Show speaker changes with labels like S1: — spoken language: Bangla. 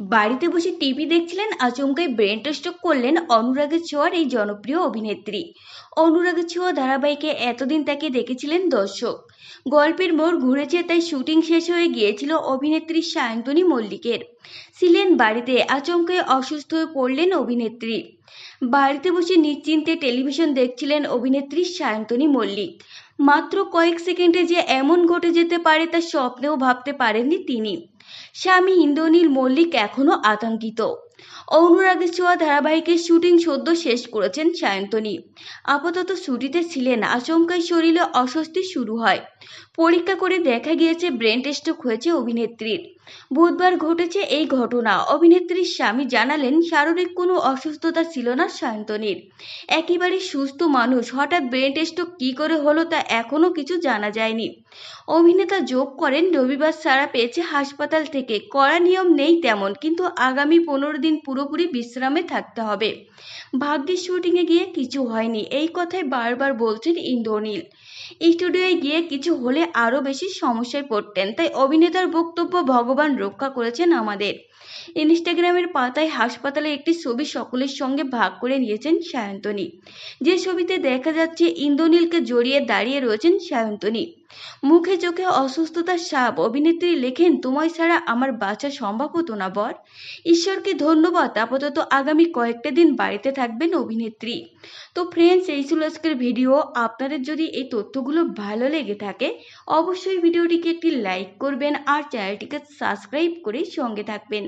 S1: বাড়িতে বসে টিভি দেখছিলেন, আচমকাই ব্রেন স্ট্রোক করলেন অনুরাগের ছোঁয়ার এই জনপ্রিয় অভিনেত্রী। অনুরাগের ছোঁয়া ধারাবাহিকে এতদিন তাকে দেখেছিলেন দর্শক। গল্পের মোড় ঘুরেছে তাই শুটিং শেষ হয়ে গিয়েছিল অভিনেত্রী সায়ন্তনী মল্লিকের। ছিলেন বাড়িতে, আচমকাই অসুস্থ হয়ে পড়লেন অভিনেত্রী। বাড়িতে বসে নিশ্চিন্তে টেলিভিশন দেখছিলেন অভিনেত্রী সায়ন্তনী মল্লিক। মাত্র কয়েক সেকেন্ডে যে এমন ঘটে যেতে পারে তা স্বপ্নেও ভাবতে পারেননি তিনি। স্বামী ইন্দ্রনীল মল্লিক এখনও আতঙ্কিত। অনুরাগের ছোঁয়া ধারাবাহিকের শুটিং সদ্য শেষ করেছেন সায়ন্তনী। আপাতত ছুটিতে ছিলেন আচমকাই শরীরে অস্বস্তি শুরু হয়। পরীক্ষা করে দেখা গিয়েছে, ব্রেন স্ট্রোক হয়েছে অভিনেত্রীর। বুধবার ঘটেছে এই ঘটনা। অভিনেত্রীর স্বামী জানালেন, শারীরিক কোনো অসুস্থতা ছিল না সায়ন্তনীর। একেবারে সুস্থ মানুষ, হঠাৎ ব্রেন স্ট্রোক কী করে হলো তা এখনও কিছু জানা যায়নি। অভিনেতা যোগ করেন, রবিবার ছাড়া পেয়েছে হাসপাতাল থেকে। কড়া নিয়ম নেই তেমন, কিন্তু আগামী পনেরো দিন পুরোপুরি বিশ্রামে থাকতে হবে। ভাগ্যের শুটিংয়ে গিয়ে কিছু হয়নি। এই কথাই বারবার বলছেন ইন্দ্রনীল। স্টুডিওয়ে গিয়ে কিছু হলে আরও বেশি সমস্যায় পড়তেন। তাই অভিনেতার বক্তব্য ভগবান রক্ষা করেছেন আমাদের। ইনস্টাগ্রামের পাতায় হাসপাতালে একটি ছবি সকলের সঙ্গে ভাগ করে নিয়েছেন সায়ন্তনী। যে ছবিতে দেখা যাচ্ছে, ইন্দ্রনীলকে জড়িয়ে দাঁড়িয়ে রয়েছেন সায়ন্তনী। মুখে চোখে অসুস্থতার সাপ অভিনেত্রী লেখেন, তোমায় ছাড়া আমার বাঁচা সম্ভব হতো না, বর। ঈশ্বরকে ধন্যবাদ। আপাতত আগামী কয়েকটা দিন বাড়িতে থাকবেন অভিনেত্রী। তো ফ্রেন্ডস এই ছিল আজকের ভিডিও আপনাদের যদি এই তথ্যগুলো ভালো লেগে থাকে, অবশ্যই ভিডিওটিকে একটি লাইক করবেন আর চ্যানেলটিকে সাবস্ক্রাইব করে সঙ্গে থাকবেন।